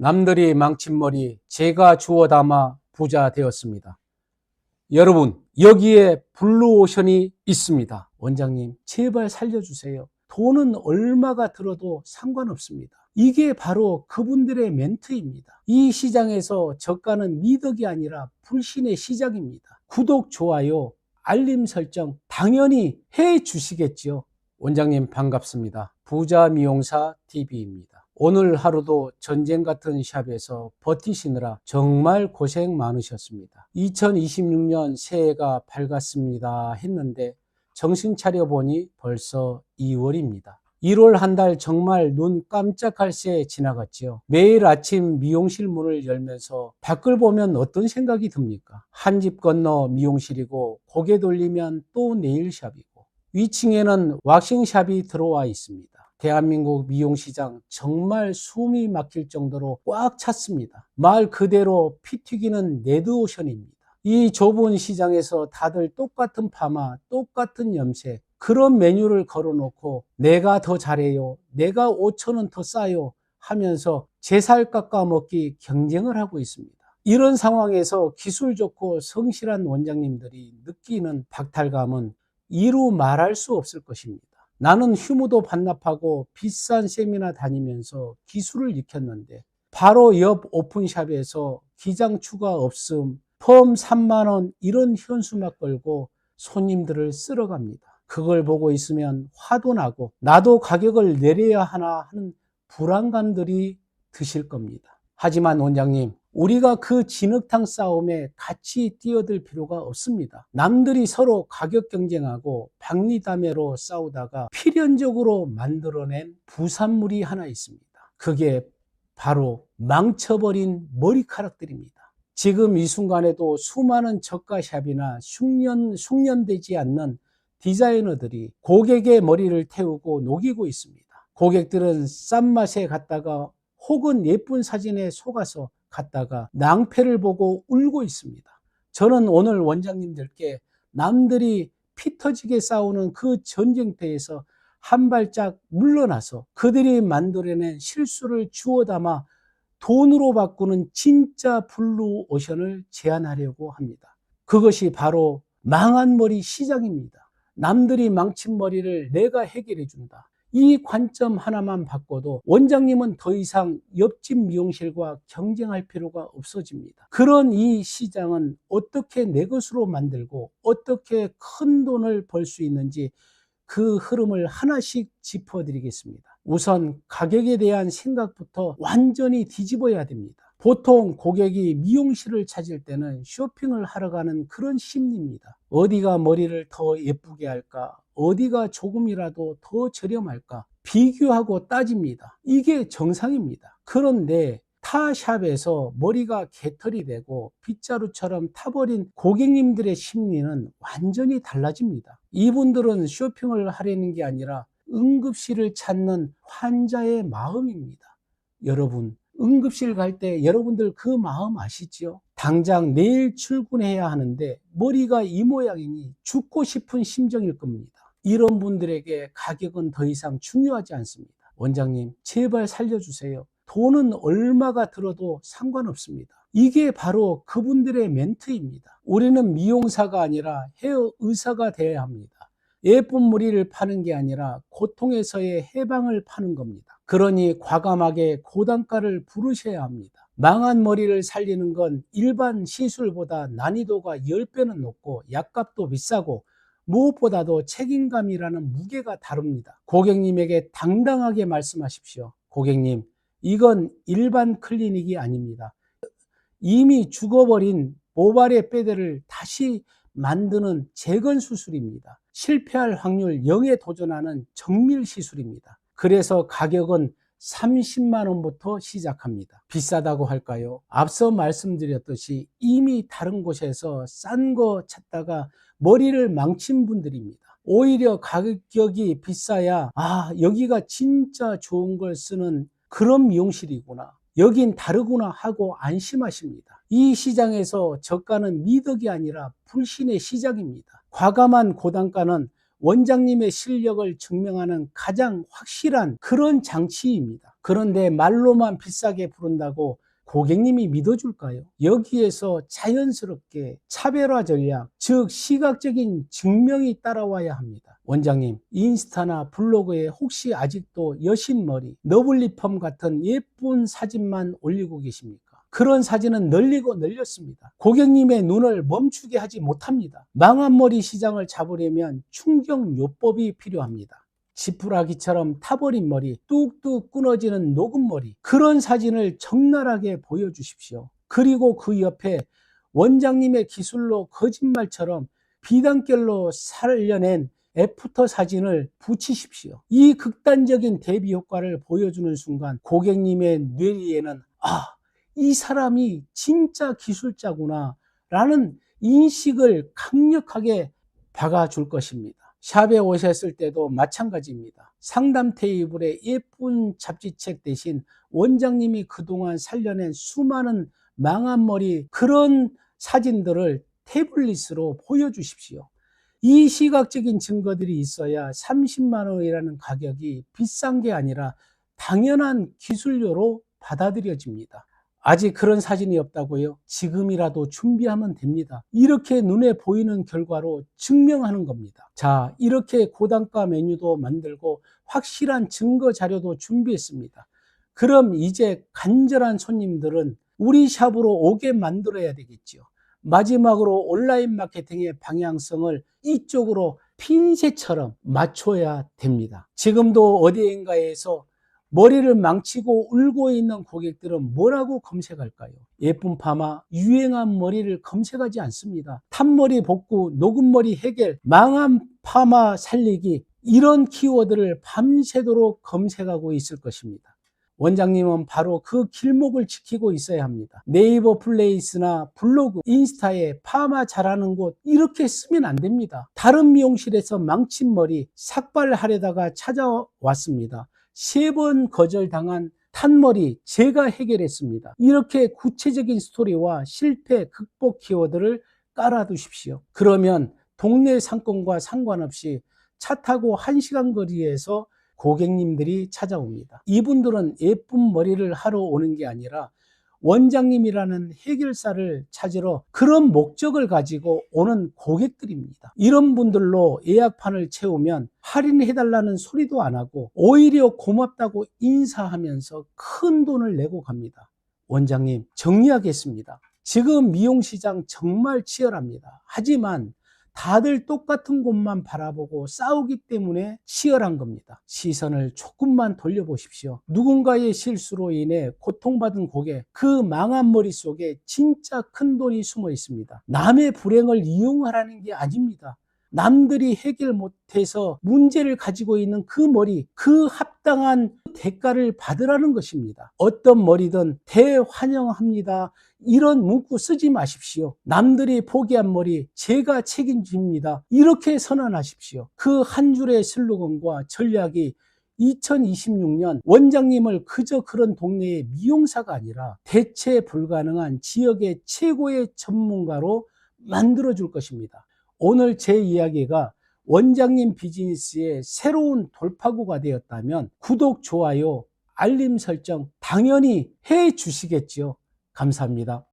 남들이 망친 머리 제가 주워 담아 부자 되었습니다. 여러분, 여기에 블루오션이 있습니다. 원장님, 제발 살려주세요. 돈은 얼마가 들어도 상관없습니다. 이게 바로 그분들의 멘트입니다. 이 시장에서 저가는 미덕이 아니라 불신의 시작입니다. 구독, 좋아요, 알림 설정 당연히 해 주시겠지요. 원장님 반갑습니다. 부자 미용사 TV입니다. 오늘 하루도 전쟁 같은 샵에서 버티시느라 정말 고생 많으셨습니다. 2026년 새해가 밝았습니다 했는데 정신 차려 보니 벌써 2월입니다. 1월 한 달 정말 눈 깜짝할 새 지나갔지요. 매일 아침 미용실 문을 열면서 밖을 보면 어떤 생각이 듭니까? 한 집 건너 미용실이고 고개 돌리면 또 네일샵이고 위층에는 왁싱샵이 들어와 있습니다. 대한민국 미용시장 정말 숨이 막힐 정도로 꽉 찼습니다. 말 그대로 피 튀기는 레드오션입니다. 이 좁은 시장에서 다들 똑같은 파마, 똑같은 염색, 그런 메뉴를 걸어놓고 내가 더 잘해요. 내가 5천원 더 싸요. 하면서 제살 깎아 먹기 경쟁을 하고 있습니다. 이런 상황에서 기술 좋고 성실한 원장님들이 느끼는 박탈감은 이루 말할 수 없을 것입니다. 나는 휴무도 반납하고 비싼 세미나 다니면서 기술을 익혔는데 바로 옆 오픈샵에서 기장 추가 없음, 펌 3만원 이런 현수막 걸고 손님들을 쓸어갑니다. 그걸 보고 있으면 화도 나고 나도 가격을 내려야 하나 하는 불안감들이 드실 겁니다. 하지만 원장님, 우리가 그 진흙탕 싸움에 같이 뛰어들 필요가 없습니다. 남들이 서로 가격 경쟁하고 박리담회로 싸우다가 필연적으로 만들어낸 부산물이 하나 있습니다. 그게 바로 망쳐버린 머리카락들입니다. 지금 이 순간에도 수많은 저가샵이나 흉년, 흉년되지 않는 디자이너들이 고객의 머리를 태우고 녹이고 있습니다. 고객들은 싼 맛에 갔다가 혹은 예쁜 사진에 속아서 갔다가 낭패를 보고 울고 있습니다. 저는 오늘 원장님들께 남들이 피 터지게 싸우는 그 전쟁터에서 한 발짝 물러나서 그들이 만들어낸 실수를 주워 담아 돈으로 바꾸는 진짜 블루 오션을 제안하려고 합니다. 그것이 바로 망한 머리 시장입니다. 남들이 망친 머리를 내가 해결해 준다. 이 관점 하나만 바꿔도 원장님은 더 이상 옆집 미용실과 경쟁할 필요가 없어집니다. 그런 이 시장은 어떻게 내 것으로 만들고 어떻게 큰 돈을 벌 수 있는지 그 흐름을 하나씩 짚어드리겠습니다. 우선 가격에 대한 생각부터 완전히 뒤집어야 됩니다. 보통 고객이 미용실을 찾을 때는 쇼핑을 하러 가는 그런 심리입니다. 어디가 머리를 더 예쁘게 할까? 어디가 조금이라도 더 저렴할까? 비교하고 따집니다. 이게 정상입니다. 그런데 타 샵에서 머리가 개털이 되고 빗자루처럼 타버린 고객님들의 심리는 완전히 달라집니다. 이분들은 쇼핑을 하려는 게 아니라 응급실을 찾는 환자의 마음입니다. 여러분, 응급실 갈 때 여러분들 그 마음 아시죠? 당장 내일 출근해야 하는데 머리가 이 모양이니 죽고 싶은 심정일 겁니다. 이런 분들에게 가격은 더 이상 중요하지 않습니다. 원장님, 제발 살려주세요. 돈은 얼마가 들어도 상관없습니다. 이게 바로 그분들의 멘트입니다. 우리는 미용사가 아니라 헤어 의사가 되어야 합니다. 예쁜 머리를 파는 게 아니라 고통에서의 해방을 파는 겁니다. 그러니 과감하게 고단가를 부르셔야 합니다. 망한 머리를 살리는 건 일반 시술보다 난이도가 10배는 높고 약값도 비싸고 무엇보다도 책임감이라는 무게가 다릅니다. 고객님에게 당당하게 말씀하십시오. 고객님, 이건 일반 클리닉이 아닙니다. 이미 죽어버린 모발의 뼈대를 다시 만드는 재건 수술입니다. 실패할 확률 0에 도전하는 정밀 시술입니다. 그래서 가격은 30만 원부터 시작합니다. 비싸다고 할까요? 앞서 말씀드렸듯이 이미 다른 곳에서 싼 거 찾다가 머리를 망친 분들입니다. 오히려 가격이 비싸야 아 여기가 진짜 좋은 걸 쓰는 그런 미용실이구나. 여긴 다르구나 하고 안심하십니다. 이 시장에서 저가는 미덕이 아니라 불신의 시작입니다. 과감한 고단가는 원장님의 실력을 증명하는 가장 확실한 그런 장치입니다. 그런데 말로만 비싸게 부른다고 고객님이 믿어줄까요? 여기에서 자연스럽게 차별화 전략, 즉 시각적인 증명이 따라와야 합니다. 원장님, 인스타나 블로그에 혹시 아직도 여신머리, 너블리펌 같은 예쁜 사진만 올리고 계십니까? 그런 사진은 늘리고 늘렸습니다. 고객님의 눈을 멈추게 하지 못합니다. 망한 머리 시장을 잡으려면 충격요법이 필요합니다. 지푸라기처럼 타버린 머리, 뚝뚝 끊어지는 녹은 머리, 그런 사진을 적나라하게 보여주십시오. 그리고 그 옆에 원장님의 기술로 거짓말처럼 비단결로 살려낸 애프터 사진을 붙이십시오. 이 극단적인 대비 효과를 보여주는 순간 고객님의 뇌리에는 아, 이 사람이 진짜 기술자구나 라는 인식을 강력하게 박아줄 것입니다. 샵에 오셨을 때도 마찬가지입니다. 상담 테이블에 예쁜 잡지책 대신 원장님이 그동안 살려낸 수많은 망한 머리 그런 사진들을 태블릿으로 보여주십시오. 이 시각적인 증거들이 있어야 30만 원이라는 가격이 비싼 게 아니라 당연한 기술료로 받아들여집니다. 아직 그런 사진이 없다고요? 지금이라도 준비하면 됩니다. 이렇게 눈에 보이는 결과로 증명하는 겁니다. 자, 이렇게 고단가 메뉴도 만들고 확실한 증거 자료도 준비했습니다. 그럼 이제 간절한 손님들은 우리 샵으로 오게 만들어야 되겠죠. 마지막으로 온라인 마케팅의 방향성을 이쪽으로 핀셋처럼 맞춰야 됩니다. 지금도 어디인가에서 머리를 망치고 울고 있는 고객들은 뭐라고 검색할까요? 예쁜 파마, 유행한 머리를 검색하지 않습니다. 탄머리 복구, 녹은 머리 해결, 망한 파마 살리기 이런 키워드를 밤새도록 검색하고 있을 것입니다. 원장님은 바로 그 길목을 지키고 있어야 합니다. 네이버 플레이스나 블로그, 인스타에 파마 잘하는 곳 이렇게 쓰면 안 됩니다. 다른 미용실에서 망친 머리 삭발하려다가 찾아왔습니다. 세 번 거절당한 탄머리 제가 해결했습니다. 이렇게 구체적인 스토리와 실패 극복 키워드를 깔아두십시오. 그러면 동네 상권과 상관없이 차 타고 1시간 거리에서 고객님들이 찾아옵니다. 이분들은 예쁜 머리를 하러 오는 게 아니라 원장님이라는 해결사를 찾으러 그런 목적을 가지고 오는 고객들입니다. 이런 분들로 예약판을 채우면 할인해달라는 소리도 안 하고 오히려 고맙다고 인사하면서 큰 돈을 내고 갑니다. 원장님, 정리하겠습니다. 지금 미용시장 정말 치열합니다. 하지만 다들 똑같은 곳만 바라보고 싸우기 때문에 치열한 겁니다. 시선을 조금만 돌려보십시오. 누군가의 실수로 인해 고통받은 고객, 그 망한 머리 속에 진짜 큰 돈이 숨어 있습니다. 남의 불행을 이용하라는 게 아닙니다. 남들이 해결 못해서 문제를 가지고 있는 그 머리, 그 합당한 대가를 받으라는 것입니다. 어떤 머리든 대환영합니다. 이런 문구 쓰지 마십시오. 남들이 포기한 머리 제가 책임집니다. 이렇게 선언하십시오. 그 한 줄의 슬로건과 전략이 2026년 원장님을 그저 그런 동네의 미용사가 아니라 대체 불가능한 지역의 최고의 전문가로 만들어 줄 것입니다. 오늘 제 이야기가 원장님 비즈니스의 새로운 돌파구가 되었다면 구독, 좋아요, 알림 설정 당연히 해 주시겠지요. 감사합니다.